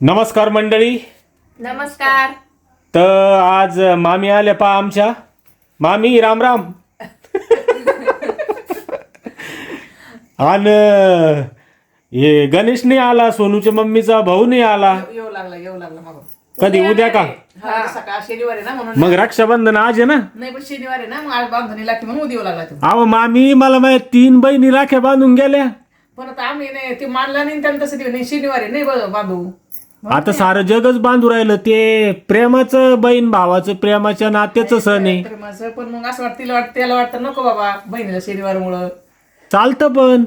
नमस्कार मंडळी. नमस्कार. तर आज मामी आल्या पा आमच्या. मामी राम राम आणि हे गणेश नाही आला सोनूच्या मम्मीचा भाऊ नाही आला. येऊ लागला येऊ लागला मागून. कधी? उद्या का? हा सकाळ शनिवार आहे ना म्हणून. मग रक्षाबंधन आज आहे ना? नाही पण शनिवार आहे ना मग आज बांधणी लागते म्हणून उद्या येऊ लागला तो. अहो मामी मला माझ्या तीन बहिणी राख्या बांधून गेल्या. पण आता आम्ही नाही ते मानला नाही त्याला तसं ते नाही शनिवार आहे नाही बरं बांधू. आता सारं जगच बांधू राहिलं ते प्रेमाचं बहीण भावाचं प्रेमाच्या नात्याचं सण आहे. तर माझं पण मग असं वाटतं तिला वाटतं त्याला वाटतं नको बाबा बहिणीला शनिवार मुळे चालतं पण.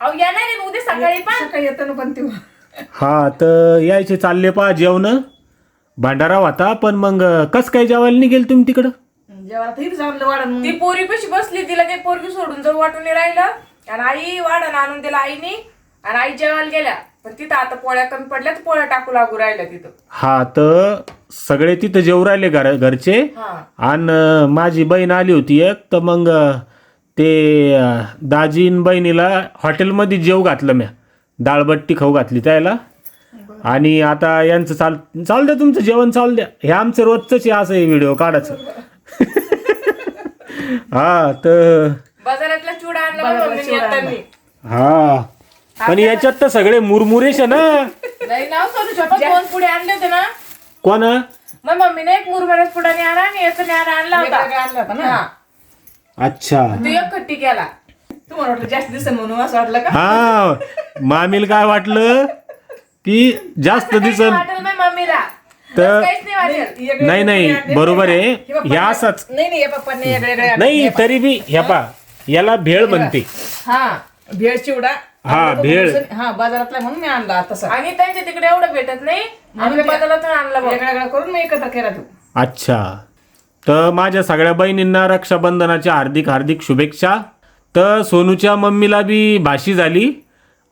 अहो येणार आहे ना उद्या सकाळी पण? सकाळी येतं ना पण ते हा तर यायचे चालले पा जेवण. भांडारा होता पण मग कस काय जेवायला नाही गेले तुम्ही तिकडं? जेव्हा आता इथे जाऊन वाढन ती पोरी कशी बसली तिला ते पोरगी सोडून जर वाटून नाही राहिलं. आणि आई वाढण आणून दिला आईनी आणि आई जेवायला गेल्या. पण तिथं आता पोळ्या कमी पडल्या तर पोळ्या टाकू लागू राहिल्या तिथं. हा तर सगळे तिथं जेवू राहिले घर घरचे. हा. आणि माझी बहीण आली होती एक तर मग ते अं, दाजीन बहिणीला हॉटेलमध्ये जेव घातलं म्या. डाळबट्टी खाऊ घातली त्याला. आणि आता यांचं चाल चाल द्या तुमचं जेवण चाल द्या. हे आमचं रोजचंच आहे असं आहे व्हिडिओ काढायचं. हा तर बाजारातला चुडा आणला बघ मम्मीने येतानी. हा. पण याच्यात तर सगळे मुरमुरेश आहे ना. नाही नाव सोनू छोपा दोन पुढे आणले होते ना. कोण मग मम्मीने एक मुरमऱ्याच पुढाने आणला आणि याचा न्यारा आणला होता. आणला होता ना. हा. अच्छा. तो एक खट्टी केला. तुम्हाला वाटलं जास्त दिसन म्हणून असं वाटलं का? हा. मामीला काय वाटलं? की जास्त वाटेल बाई मम्मीला. तर- काहीच नाही वाटेल. नाही बरोबर आहे. ह्या असंच नाही नाही हे पप्पांनी वेगळे वेगळे आणले. नाही तरी बी ह्या पा याला भेळ म्हणते. हा. भेळ चिवडा. हा, तो भेळ. दुसरं- हा बाजारातला म्हणून मी आणला तसा आणि त्यांच्या तिकडे एवढं भेटत नाही आम्ही बाजारातून आणला बघ. वेगळा वेगळा करून मी एकत्र केला तो. अच्छा. तर माझ्या सगळ्या बहिणींना रक्षाबंधनाच्या हार्दिक हार्दिक शुभेच्छा. तर सोनूच्या मम्मीला बी भाशी झाली.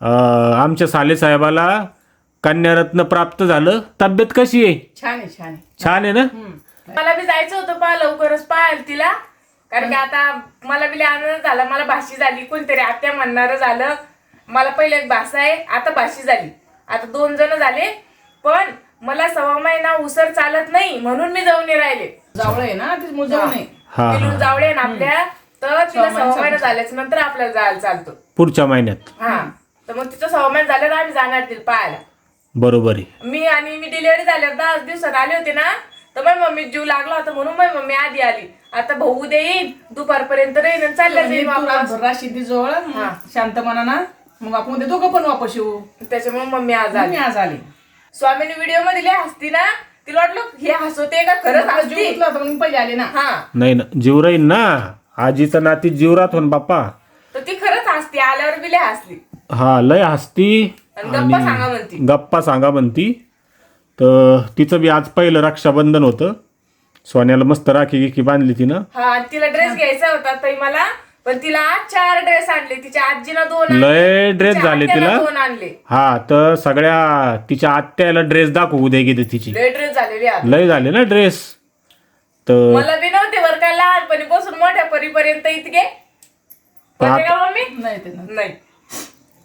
अं, आमच्या साले साहेबाला कन्यारत्न प्राप्त झालं. तब्येत कशी आहे? छान आहे छान आहे. छान आहे ना? मला बी जायचं होतं पहा लवकरच पाहायला तिला. कारण की आता मला बी लय आनंद झाला मला भाशी झाली कोणतरी आत्या म्हणणार झालं. मला पहिले एक भाषा आहे आता भाशी झाली. आता दोन जण झाले पण मला सव्वा महिना उसर चालत नाही म्हणून मी जाऊन राहिले. जावळ ना ते जावळे ना आपल्या तर तिला सव्वा महिना झाल्याच नंतर आपल्याला जायला चालतो. पुढच्या महिन्यात. हा. तर मग तिचं सव्वा महिना झाल्यावर आम्ही जाणार तिला पाहायला. बरोबर आहे. मी आणि मी डिलिव्हरी झाल्यावर दहा दिवसात आले होते ना तर माझी मम्मी जीव लागला होता म्हणून माझी मम्मी आधी आली. आता भाऊ उद्या येईन दुपारपर्यंत राहीन आणि चालल्या जाईल वापस. राशी जवळ शांत मनाना. मग आपण उद्या दोघं पण वापस येऊ. त्याच्यामुळे मम्मी आज आली. मी आज आले. स्वामीने व्हिडिओमध्ये लिहा हसती ना. तिला वाटलं हे हसवते का? खरंच मला जीव हसती. गुंतला होता म्हणून पहिले आले ना. हा. नाही ना जीव राहील ना. आजीचा नाती जीव राहतो ना बाप्पा. तर ती खरंच हसती आल्यावर बी लय हसली. हा लय हसती. आणि गप्पा सांगा म्हणती. गप्पा सांगा म्हणती. तर तिचं बी आज पहिलं रक्षाबंधन होतं. सोन्याला मस्त राखी गिखी बांधली तिनं. हा तिला ड्रेस घ्यायचा होता ताई मला. पण तिला आज चार ड्रेस आणले. तिच्या आजीनं दोन आणले, लय ड्रेस तिच्या झाले तिला. दोन आणले. हा तर सगळ्या तिच्या आत्याला ड्रेस दाखवू दे गेले तिची. लय ड्रेस झालेले आज लय झाले ना ड्रेस तर मला बी नव्हते बर का लहानपणी बसून मोठ्या परीपर्यंत इतके. होते का मम्मी? नाही ते नव्हते. नाही.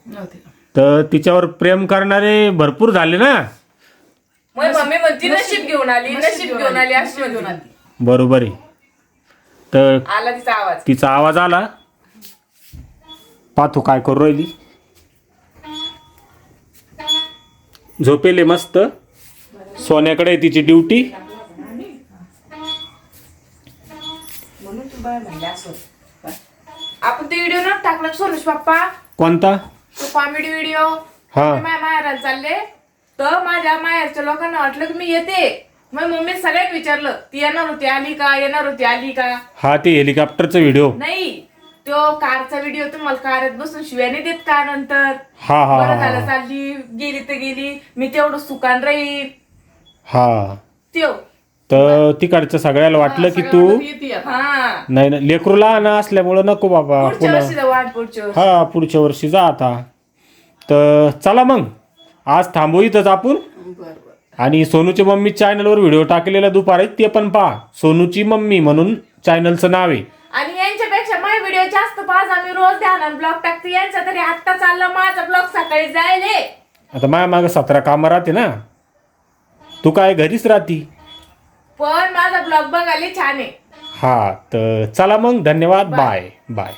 नव्हते. तर तिच्यावर प्रेम करणारे भरपूर झाले ना. मग मम्मी म्हणती नशीब घेऊन आली नशीब घेऊन आली अशी घेऊन आली. बरोबर आहे. तर आला तिचा आवाज. तिचा आवाज आला. पाहतो काय करू राहिली. झोपेले मस्त. सोन्याकडे आहे तिची ड्युटी. म्हणून तू बाय म्हणले असं. आपण ते व्हिडिओ ना टाकला सोनुष पप्पा कोणता? तो कॉमेडी व्हिडिओ हा. माहेराला चालले. तर माझ्या माहेरच्या लोकांना वाटलं की मी येते. मग मम्मी सगळ्यात विचारलं ती येणार होती आली का? येणार होती आली का? हा ते हेलिकॉप्टरचा व्हिडिओ नाही तो कारचा व्हिडिओ तुम्हाला कारत बसून शिव्याने देत का नंतर? हा हा बरं हा चालली. गेली तर गेली. मी तेवढं सुकान राहील हा. त्यो. तर तिकडचं सगळ्याला वाटलं की तू येते आता. हा. नाही ना लेकरू लहान असल्यामुळं नको बाबा पुढच्या पुन्हा. वर्षी जाऊ आठ पुढच्या वर्षी. हा पुढच्या वर्षी जा आता. तर चला मग. आज थांबू इथंच आपण? आणि सोनूच्या मम्मी चॅनलवर व्हिडिओ टाकलेला दुपारी ते पण पहा. सोनूची मम्मी म्हणून चॅनलचं नाव आहे. आणि यांच्यापेक्षा माझे व्हिडिओ जास्त पाच आम्ही रोज ध्यान ब्लॉग टाकते. यांचा तरी आत्ता चालला माझा ब्लॉग सकाळी जायले आता माझ्या मागं सतरा कामं राहते ना. तू काय घरीच राहती? पण माझा ब्लॉग बघायला छान आहे. हा तर चला मग. धन्यवाद. Bye bye